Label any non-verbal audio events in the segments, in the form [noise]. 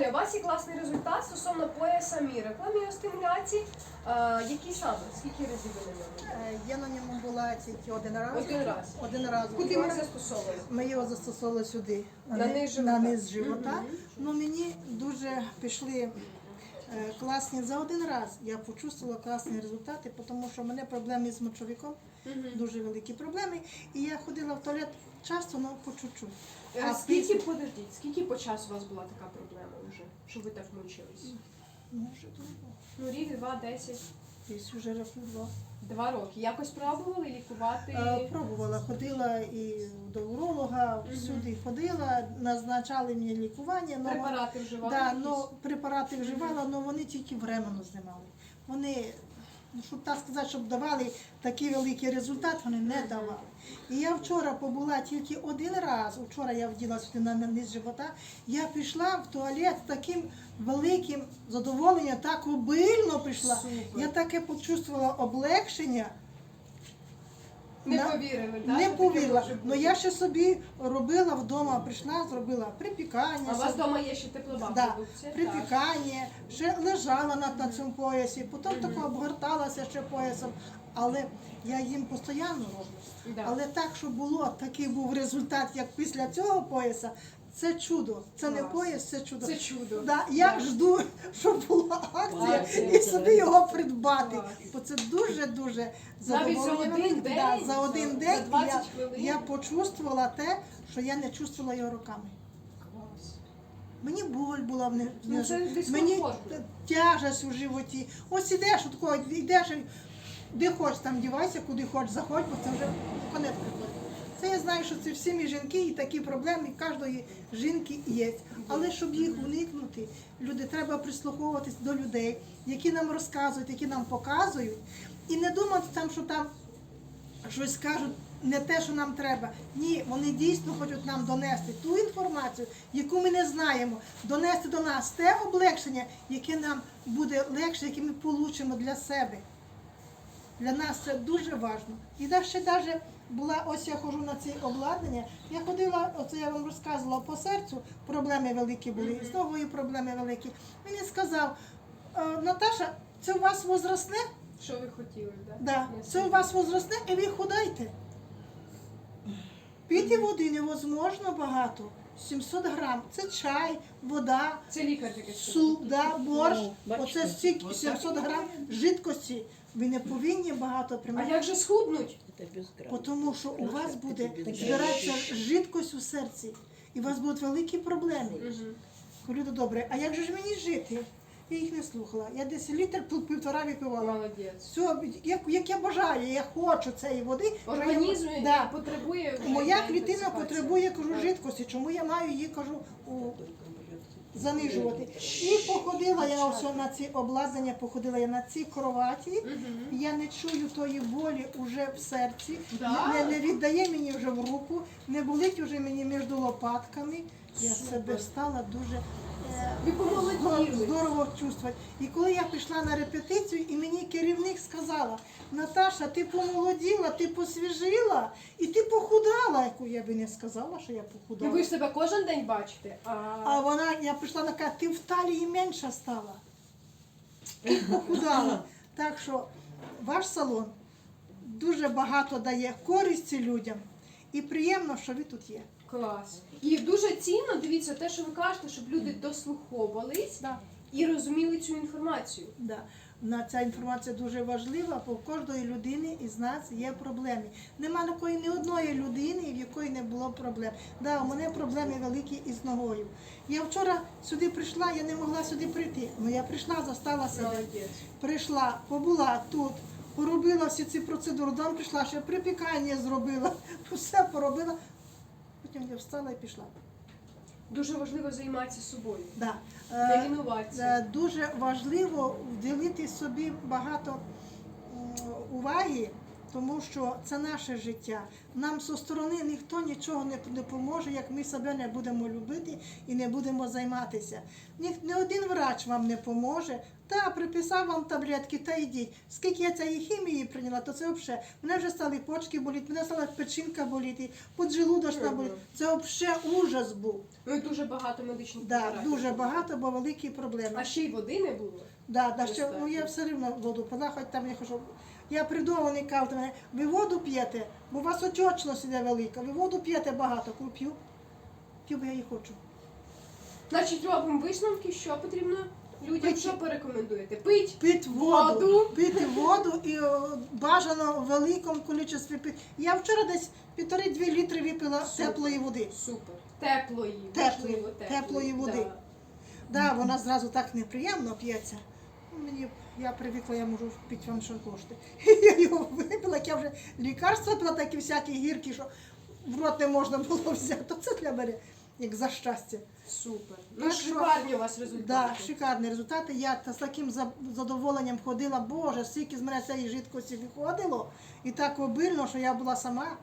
Наталя, у вас є класний результат стосовно пояса мі, рекламіостимуляції. Е, які саме? Скільки разів ви на ньому? Е, Я на ньому була тільки один раз. Один раз. Один раз. Куди була. ми застосовували? Ми його застосовували сюди, На ни- низ живота. на низ живота. Ну мені дуже пішли е, класні за один раз. Я почувствувала класні результати, тому що в мене проблеми з мочовиком, дуже великі проблеми. І я ходила в туалет часто, але по чуть-чуть. Е, А скільки, після- подождіть, скільки по часу у вас була така проблема вже, що ви так мучились? Може, довго. Ну, рік, два, десять, Десь вже років два. два роки. Якось пробували лікувати? Е, Пробувала, ходила і до уролога, всюди ходила, назначали мені лікування. но- Препарати вживали? Да, но препарати вживала, але вони тільки временно знімали. Вони, ну, щоб так сказати, щоб давали такий великий результат, вони не давали. І я вчора побула тільки один раз, вчора я вділа сюди на на низ живота, я пішла в туалет з таким великим задоволенням, так обильно прийшла. Супер. Я таке почувствувала облегшення. Не да? повірили, так? Не повірила. Ну я ще собі робила вдома, прийшла, зробила припікання. А у вас вдома є ще теплова Да, продукція? Так. припікання, ще лежала на, на цьому поясі, потім тако обгорталася ще поясом. Але я їм постійно роблю. Да. Але так, щоб було, такий був результат, як після цього пояса, це чудо. Це не пояс, це чудо. Це чудо. Да, я Да. жду, щоб була акція Акція, і собі його придбати. Клас. Бо це дуже-дуже Навіть за один день, Да, за за- один за день 20 я, хвилин. я почувствувала те, що я не чувствувала його руками. Клас. Мені боль була в Ну, мені тяжесть у животі. Ось ідеш, от такого, йдеш, де хочеш там дівайся, куди хочеш, заходь, бо це вже конець приходить. Це я знаю, що це всі ми жінки і такі проблеми кожної жінки є. Але щоб їх уникнути, люди треба прислуховуватись до людей, які нам розказують, які нам показують, і не думати там, що там щось кажуть не те, що нам треба. Ні, вони дійсно хочуть нам донести ту інформацію, яку ми не знаємо, донести до нас те облегшення, яке нам буде легше, яке ми получимо для себе. Для нас це дуже важливо. І ще навіть була, ось я ходжу на ці обладнання. Я ходила, оце я вам розказувала по серцю, проблеми великі були, з ногою проблеми великі. Він мені сказав, «Е, Наташа, це у вас возрастне? Що ви хотіли, так? Да. Це у вас возрастне і ви худайте. Піти води невозможно багато. 700 грам. Це чай, вода, Це лікар суп, да, борщ. Ну, Оце стільки 700 грам жидкості. Ви не повинні багато А приймати. як же схуднуть? Это без Бо Тому що у вас буде збиратися жидкость у серці, і у вас будуть великі проблеми. Кажу, «Ну, добре, а як же ж мені жити? Я їх не слухала. Я десь літр тут півтора випивала. Молодець. Все, як, як я бажаю, я хочу цієї води. що я- Організм да. потребує вже Моя клітина потребує кажу, Так. жидкості, чому я маю її кажу у, занижувати. І походила я ось на ці обладнання, походила я на ці кроваті. Я не чую тої болі вже в серці, не, не віддає мені вже в руку, не болить вже мені між лопатками. Я себе стала дуже здорово, помолоділи. здорово чувствувати. І коли я пішла на репетицію, і мені керівник сказала, Наташа, ти помолоділа, ти посвіжила і ти похудала, яку я би не сказала, що я похудала. ви ж себе кожен день бачите. А, А вона, я прийшла на каже, ти в талії менша стала. Ти похудала. Так що ваш салон дуже багато дає користі людям. І приємно, що ви тут є. Клас. І дуже цінно, дивіться, те, що ви кажете, щоб люди дослуховувались Да. і розуміли цю інформацію. Да. На ця інформація дуже важлива, бо в кожної людини із нас є проблеми. Нема такої ні одної людини, в якої не було проблем. Да, у мене проблеми великі із ногою. Я вчора сюди прийшла, я не могла сюди прийти. Ну я прийшла, застала себе. Молодець. Прийшла, побула тут, поробила всі ці процедури, там прийшла, ще припікання зробила, [laughs] все поробила. Потім я встала і пішла. Дуже важливо займатися собою. Да. Не Е. Е, Дуже важливо вділити собі багато уваги Тому що це наше життя. Нам зі сторони ніхто нічого не допоможе, як ми себе не будемо любити і не будемо займатися. Ні, ні один врач вам не поможе. Та приписав вам таблетки, та йдіть. Скільки я цієї хімії прийняла, то це взагалі. Мене вже стали почки боліти, мене стала печінка боліти, поджелудочна боліти. Це взагалі ужас був. Ну і дуже багато медичних Да, дуже багато, бо великі проблеми. А ще й води не було. Да, да, ще, ну я все рівно воду пила, хоч там я кажу. Я придуманий кажуть мене, ви воду п'єте, бо у вас отечність іде велика, ви воду п'єте багато, Кажу, п'ю. П'ю, бо я її хочу. Значить, робимо висновки, що потрібно людям, Пить. що порекомендуєте? Пить Пити воду, Воду. пити воду і о, бажано в великому кількості пити. Я вчора десь півтори-дві літри випила Супер. теплої води. супер. Теплої, Теплої, важливо, теплої води. Да. Да, вона зразу так неприємно п'ється. Ну, Мені я привикла, я можу пити вам що кошти. [laughs] Я його випила, як я вже лікарства пила, такі всякі гіркі, що в рот не можна було [laughs] взяти. Це для мене як за щастя. Супер. Ну, Так що- шикарні у вас результати. Да, шикарні результати. Я та з таким за- задоволенням ходила, Боже, скільки з мене цієї жидкості виходило, і так обильно, що я була сама.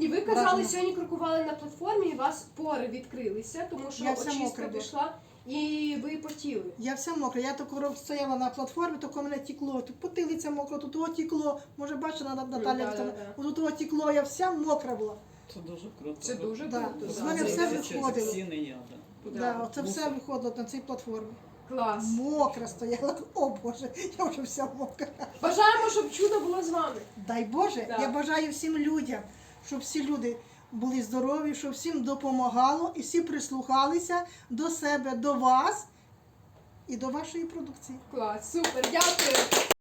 І ви казали, сьогодні крокували на платформі, і у вас пори відкрилися, тому що Я вся очистка мокра була. пішла, і ви потіли. Я вся мокра. Я тако стояла на платформі, то мене тікло, тут потилиця мокра, тут о тікло. Може, бачила на- Наталя, да, Вікторівна? да, тут тікло, я вся мокра була. Це дуже круто. Це дуже Да. круто. З да. мене Це- все це- виходило. Всі не я, да. Да. Да. оце все виходило на цій платформі. Клас. Мокра стояла. О Боже, я вже вся мокра. Бажаємо, щоб чудо було з вами. Дай Боже, Да. я бажаю всім людям, щоб всі люди були здорові, щоб всім допомагало і всі прислухалися до себе, до вас і до вашої продукції. Клас, супер, дякую.